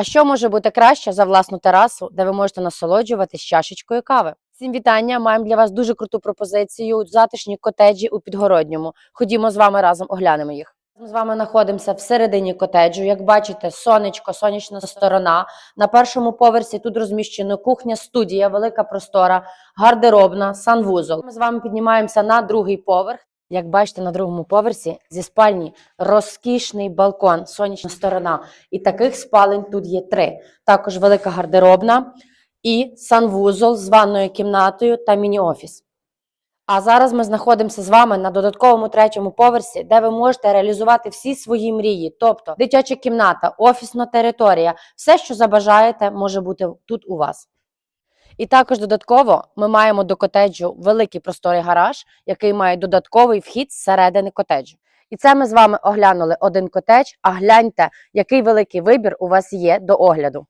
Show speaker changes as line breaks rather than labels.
А що може бути краще за власну терасу, де ви можете насолоджуватись чашечкою кави? Всім вітання! Маємо для вас дуже круту пропозицію. Затишні котеджі у підгородньому. Ходімо з вами разом оглянемо їх. Ми з вами знаходимося всередині котеджу. Як бачите, сонечко, сонячна сторона. На першому поверсі тут розміщена кухня, студія, велика простора, гардеробна, санвузол. Ми з вами піднімаємося на другий поверх. Як бачите, на другому поверсі зі спальні розкішний балкон, сонячна сторона. І таких спалень тут є три. Також велика гардеробна і санвузол з ванною кімнатою та міні-офіс. А зараз ми знаходимося з вами на додатковому третьому поверсі, де ви можете реалізувати всі свої мрії, тобто дитяча кімната, офісна територія, все, що забажаєте, може бути тут у вас. І також додатково ми маємо до котеджу великий просторий гараж, який має додатковий вхід зсередини котеджу. І це ми з вами оглянули один котедж. А гляньте, який великий вибір у вас є до огляду.